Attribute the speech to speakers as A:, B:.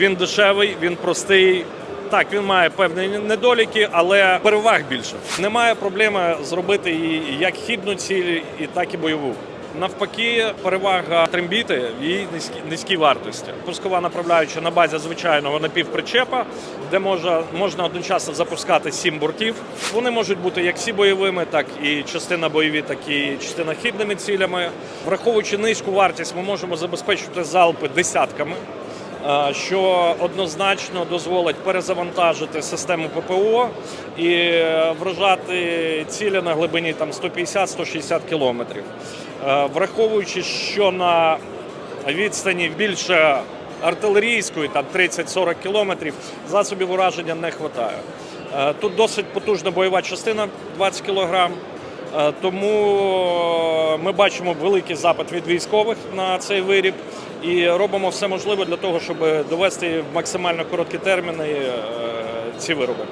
A: Він дешевий, він простий. Так, він має певні недоліки, але переваг більше. Немає проблеми зробити її як хідну ціль, і так і бойову. Навпаки, перевага трембіти в її низькій, вартості. Пускова направляюча на базі звичайного напівпричепа, де можна, можна одночасно запускати сім бортів. Вони можуть бути як всі бойовими, так і частина бойові, так і частина хідними цілями. Враховуючи низьку вартість, ми можемо забезпечити залпи десятками. Е, Що однозначно дозволить перезавантажити систему ППО і е, вражати цілі на глибині там 150-160 кілометрів. Е, Враховуючи, що на відстані більше артилерійської, там 30-40 кілометрів, засобів ураження не вистачає. Тут досить потужна бойова частина 20 кілограм. Тому ми бачимо великий запит від військових на цей виріб і робимо все можливе для того, щоб довести в максимально короткі терміни е, ці вироби.